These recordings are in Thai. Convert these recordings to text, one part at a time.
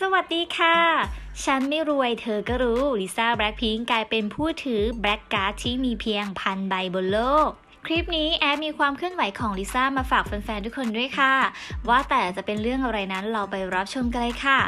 สวัสดีค่ะ ฉันไม่รวยเธอก็รู้ ลิซ่าแบล็คพิงกลายเป็นผู้ถือแบล็กการ์ดที่มีเพียงพันใบบนโลก คลิปนี้แอดมีความเคลื่อนไหวของลิซ่ามาฝากแฟนๆทุกคนด้วยค่ะ ว่าแต่จะเป็นเรื่องอะไรนั้นเราไปรับชมกันเลยค่ะ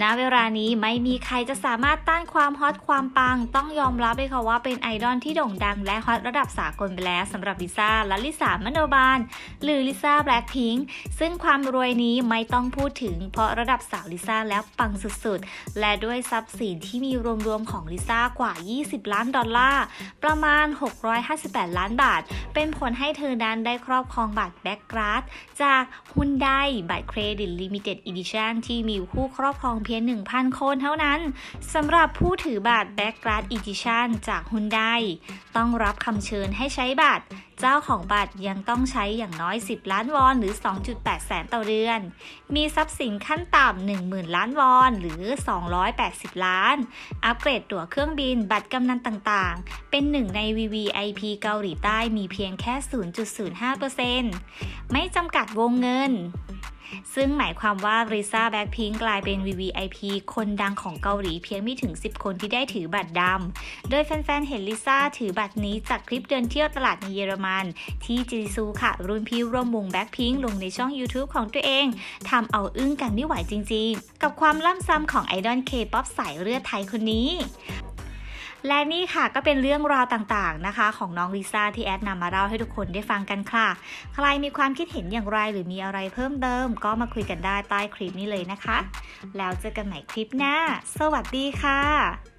ณเวลานี้ไม่มีใครจะสามารถต้านความฮอตความปัง ต้องยอมรับเลยค่ะว่าเป็นไอดอลที่โด่งดังและฮอตระดับสากลไปแล้วสำหรับลิซ่าและลิสามโนบาล หรือลิซ่าแบล็คพิงค์ซึ่งความรวยนี้ไม่ต้องพูดถึง เพราะระดับสาวลิซ่าแล้วปังสุดๆ และด้วยทรัพย์สินที่มีรวมๆของลิซ่ากว่า 20 ล้านดอลลาร์ประมาณ 658 ล้านบาท เป็นผลให้เธอนั้นได้ครอบครองบัตรแบ็กกราดจากฮุนไดบัตรเครดิตลิมิเต็ดอีดิชั่นที่มีผู้ครอบครองเพียง 1,000 คนเท่านั้นสำหรับผู้ถือบัตรแบ็กกราดอีดิชันจากฮุนไดต้องรับคำเชิญให้ใช้บัตร เจ้าของบัตรยังต้องใช้อย่างน้อย 10 ล้านวอนหรือ 2.8 แสนต่อเดือน มีทรัพย์สินขั้นต่ำ10,000 ล้านวอนหรือ 280 ล้าน อัปเกรดตั๋วเครื่องบินบัตรกำนันต่างๆ เป็นหนึ่งใน VVIP เกาหลีใต้มีเพียงแค่ 0.05%ไม่จำกัดวงเงิน ซึ่งหมายความว่าริซ่าแบ็คพิงกลายเป็น VVIP คนดังของเกาหลีเพียงไม่ถึง 10 คนที่ได้ถือบัตรดำ โดยแฟนๆ เห็นลิซ่าถือบัตรนี้จากคลิปเดินเที่ยวตลาดในเยอรมัน ที่จีซูค่ะ รุ่นพี่ร่วมวงแบ็คพิงลงในช่อง YouTube ของตัวเองทำเอาอึ้งกันไม่ไหวจริงๆ กับความล่ำซ้ำของไอดอลเคป๊อปสายเลือดไทยคนนี้ และนี่ค่ะก็เป็นเรื่องราวต่างๆนะคะ ของน้องลิซ่าที่แอดนำมาเล่าให้ทุกคนได้ฟังกันค่ะ ใครมีความคิดเห็นอย่างไรหรือมีอะไรเพิ่มเติม ก็มาคุยกันได้ใต้คลิปนี้เลยนะคะ แล้วเจอกันใหม่คลิปหน้า สวัสดีค่ะ